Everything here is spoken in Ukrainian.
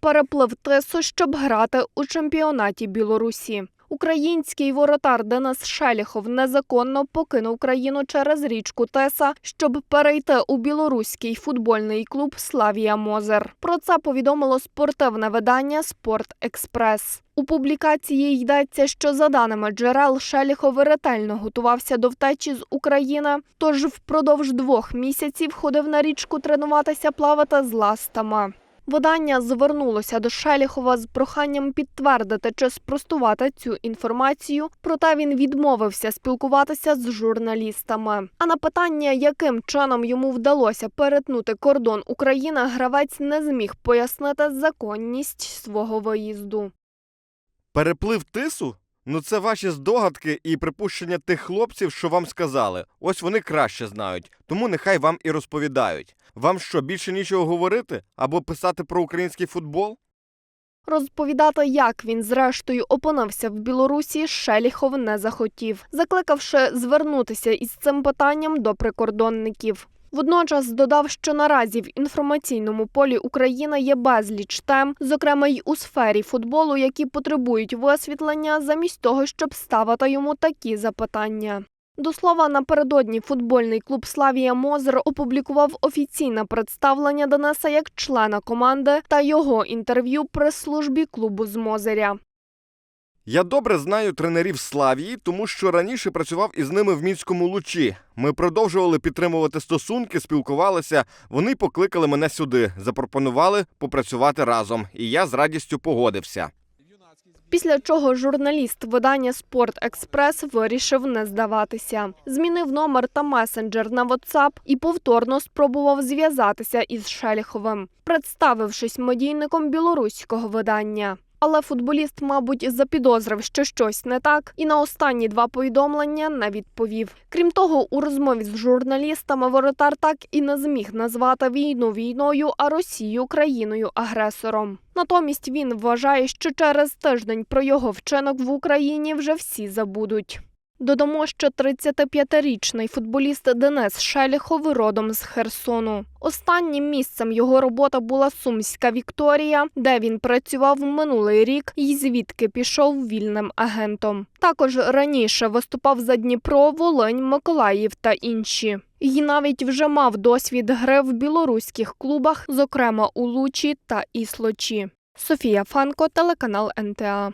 переплив тису, щоб грати у чемпіонаті Білорусі. Український воротар Денис Шеліхов незаконно покинув країну через річку Теса, щоб перейти у білоруський футбольний клуб Славія Мозер. Про це повідомило спортивне видання Спорт Експрес. У публікації йдеться, що за даними джерел Шеліхов ретельно готувався до втечі з України, тож впродовж двох місяців ходив на річку тренуватися плавати з ластами. Видання звернулося до Шеліхова з проханням підтвердити чи спростувати цю інформацію, проте він відмовився спілкуватися з журналістами. А на питання, яким чином йому вдалося перетнути кордон України, гравець не зміг пояснити законність свого виїзду. Переплив тису? Ну це ваші здогадки і припущення тих хлопців, що вам сказали. Ось вони краще знають, тому нехай вам і розповідають. Вам що, більше нічого говорити або писати про український футбол? Розповідати, як він зрештою опинився в Білорусі, Шеліхов не захотів, закликавши звернутися із цим питанням до прикордонників. Водночас додав, що наразі в інформаційному полі України є безліч тем, зокрема й у сфері футболу, які потребують висвітлення замість того, щоб ставити йому такі запитання. До слова, напередодні футбольний клуб Славія Мозер опублікував офіційне представлення Дениса як члена команди та його інтерв'ю прес-службі клубу з Мозеря. Я добре знаю тренерів Славії, тому що раніше працював із ними в мінському лучі. Ми продовжували підтримувати стосунки, спілкувалися. Вони покликали мене сюди, запропонували попрацювати разом, і я з радістю погодився. Після чого журналіст видання Спорт Експрес вирішив не здаватися. Змінив номер та месенджер на WhatsApp і повторно спробував зв'язатися із Шеліховим, представившись медійником білоруського видання. Але футболіст, мабуть, запідозрив, що щось не так, і на останні два повідомлення не відповів. Крім того, у розмові з журналістами воротар так і не зміг назвати війну війною, а Росію країною агресором. Натомість він вважає, що через тиждень про його вчинок в Україні вже всі забудуть. Додамо, що 35-річний футболіст Денис Шеліхов родом з Херсону. Останнім місцем його роботи була Сумська Вікторія, де він працював минулий рік і звідки пішов вільним агентом. Також раніше виступав за Дніпро, Волинь, Миколаїв та інші. І навіть вже мав досвід гри в білоруських клубах, зокрема у Лучі та Іслочі. Софія Фанко, телеканал НТА.